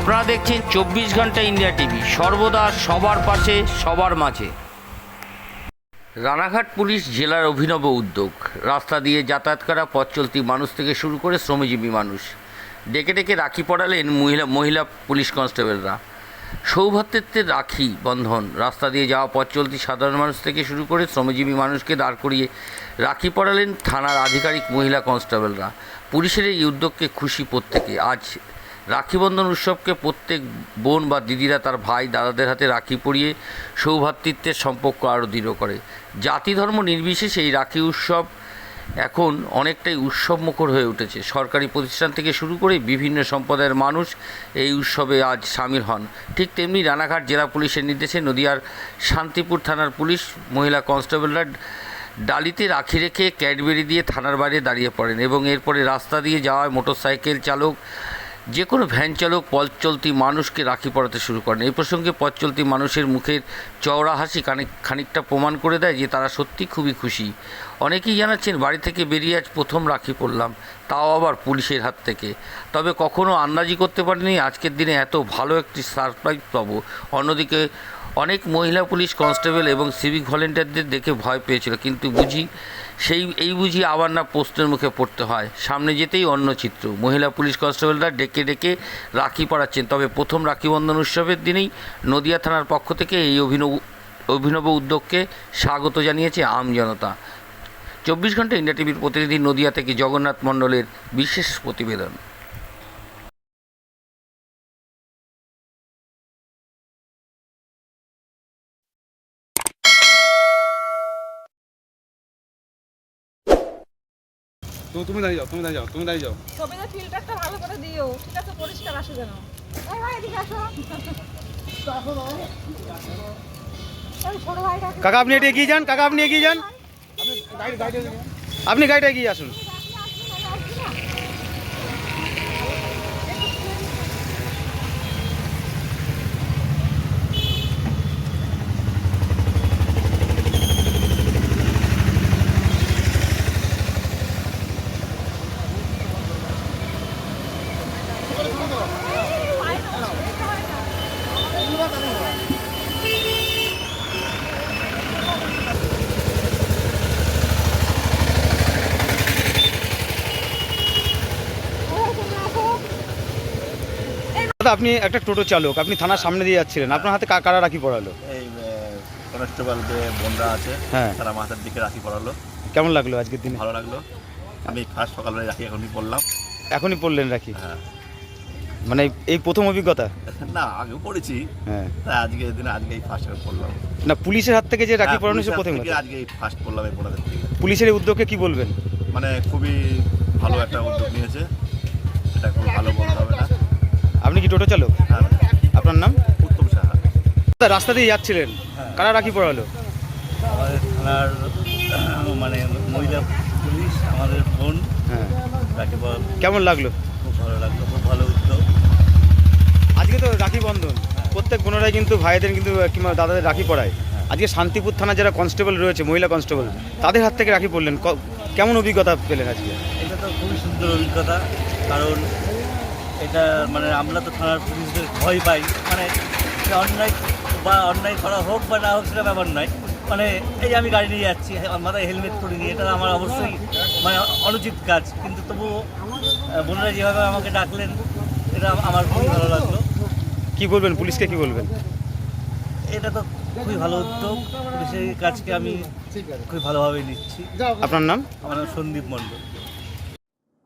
আপনারা দেখছেন চব্বিশ ঘণ্টা ইন্ডিয়া টিভি। সর্বদা সবার পাশে, সবার মাঝে। রানাঘাট পুলিশ জেলার অভিনব উদ্যোগ। রাস্তা দিয়ে যাতায়াত করা পথ চলতি মানুষ থেকে শুরু করে শ্রমজীবী মানুষ। ডেকে ডেকে রাখি পড়ালেন মহিলা মহিলা পুলিশ কনস্টেবলরা। সৌভাতৃত্বের রাখি বন্ধন। রাস্তা দিয়ে যাওয়া পথ চলতি সাধারণ মানুষ থেকে শুরু করে শ্রমজীবী মানুষকে দাঁড় করিয়ে রাখি পড়ালেন থানার আধিকারিক মহিলা কনস্টেবলরা। পুলিশের এই উদ্যোগকে খুশি প্রত্যেকে। আজ রাখিবন্ধন উৎসবকে প্রত্যেক বোন বা দিদিরা তার ভাই, দাদাদের হাতে রাখি পরিয়ে সৌভ্রাতৃত্বের সম্পর্ক আরও দৃঢ় করে। জাতি ধর্ম নির্বিশেষে এই রাখি উৎসব এখন অনেকটাই উৎসবমুখর হয়ে উঠেছে। সরকারি প্রতিষ্ঠান থেকে শুরু করে বিভিন্ন সম্প্রদায়ের মানুষ এই উৎসবে আজ সামিল হন। ঠিক তেমনি রানাঘাট জেলা পুলিশের নির্দেশে নদিয়ার শান্তিপুর থানার পুলিশ মহিলা কনস্টেবলরা ডালিতে রাখি রেখে ক্যাডবেরি দিয়ে থানার বাইরে দাঁড়িয়ে পড়েন এবং এরপরে রাস্তা দিয়ে যাওয়ায় মোটরসাইকেল চালক যে কোনো ভ্যান চালক, পথ চলতি মানুষকে রাখি পড়াতে শুরু করেন। এই প্রসঙ্গে পথ চলতি মানুষের মুখের চওড়া হাসি খানিক খানিকটা প্রমাণ করে দেয় যে তারা সত্যি খুবই খুশি। অনেকেই জানাচ্ছেন, বাড়ি থেকে বেরিয়ে আজ প্রথম রাখি পড়লাম তাও আবার পুলিশের হাত থেকে। তবে কখনও আন্দাজি করতে পারিনি, আজকের দিনে এত ভালো একটি সারপ্রাইজ পাবো। অন্যদিকে, অনেক মহিলা পুলিশ কনস্টেবল এবং সিভিক ভলেন্টিয়ারদের দেখে ভয় পেয়েছিল, কিন্তু বুঝি সেই, এই বুঝি আবার না প্রশ্নের মুখে পড়তে হয়। সামনে যেতেই অন্য চিত্র। মহিলা পুলিশ কনস্টেবলরা ডেকে ডেকে রাখি পড়াচ্ছেন তবে প্রথম রাখি বন্ধন উৎসবের দিনেই নদিয়া থানার পক্ষ থেকে এই অভিনব অভিনব উদ্যোগকে স্বাগত জানিয়েছে আম জনতা। চব্বিশ ঘণ্টা ইন্ডিয়া টিভির প্রতিনিধি নদিয়া থেকে জগন্নাথ মণ্ডলের বিশেষ প্রতিবেদন। তুমি তুমি দাঁড়িয়ে যাও তুমি দাঁড়িয়ে যাও তুমি দাঁড়িয়ে যাও। ছবিতে ফিল্টারটা ভালো করে দিও ঠিক আছে পরিষ্কার আসে যেন। এই ভাই এদিকে আসো। কাকা আপনি এটা এগিয়ে যান? কাকা আপনি এগিয়ে যান। আপনি গাড়িটা এগিয়ে আসুন। আপনি একটা টোটো চালক আপনি থানার সামনে দিয়ে যাচ্ছিলেন আপনার হাতে কা- কারা রাখি পড়ালো এই কনস্টেবল যে বোনরা আছে হ্যাঁ। তারা মাথার দিকে রাখি পড়ালো কেমন লাগল আজকের দিনে? ভালো লাগল। আমি ফার্স্ট সকালবেলা রাখি এখনই পড়লাম এখনই পড়লেন রাখি? হ্যাঁ। মানে এই প্রথম অভিজ্ঞতা? না আগেও পড়েছি। হ্যাঁ। তাই আজকে দিনে আজকে এই ফার্স্ট পড়লাম না পুলিশের হাত থেকে যে রাখি হ্যাঁ, পড়ানো সে পুলিশের প্রথম থেকে আজকে এই ফার্স্ট পড়লাম এই বোনাদের থেকে। পুলিশের এই উদ্যোগকে কি বলবেন? মানে খুবই ভালো একটা উদ্যোগ নিয়েছে। এটা খুব ভালো বলতে হবে না আপনি কি টোটো চালক? হ্যাঁ। আপনার নাম? উত্তম সাহা। রাস্তা দিয়ে যাচ্ছিলেন। কারা রাখি পড়ালো থানার মানে মহিলা পুলিশ আমাদের বোন হ্যাঁ। রাখি কেমন লাগল? খুব ভালো লাগল খুব ভালো উদ্যোগ আজকে তো রাখি বন্ধন। প্রত্যেক বোনেরাই কিন্তু ভাইদের কিন্তু কিংবা দাদাদের রাখি পড়ায়। আজকে শান্তিপুর থানা যারা কনস্টেবল রয়েছে মহিলা কনস্টেবল তাদের হাত থেকে রাখি পড়লেন। কেমন অভিজ্ঞতা পেলেন আজকে? এটা তো খুবই সুন্দর অভিজ্ঞতা কারণ এটা মানে আমরা তো থানার পুলিশদের ভয় পাই। মানে অন্যায় বা অন্যায় করা হোক বা না হোক সেটা ব্যাপার নয়। মানে এই যে আমি গাড়ি নিয়ে যাচ্ছি আমার মাথায় হেলমেট পরে নিয়ে এটা আমার অবশ্যই মানে অনুচিত কাজ। কিন্তু তবুও বোনেরা যেভাবে আমাকে ডাকলেন এটা আমার খুবই ভালো লাগল। কি বলবেন? পুলিশকে কি বলবেন? এটা তো খুবই ভালো উদ্যোগ। পুলিশের এই কাজকে আমি খুবই ভালোভাবে নিচ্ছি। আপনার নাম? আমার নাম সন্দীপ মণ্ডল।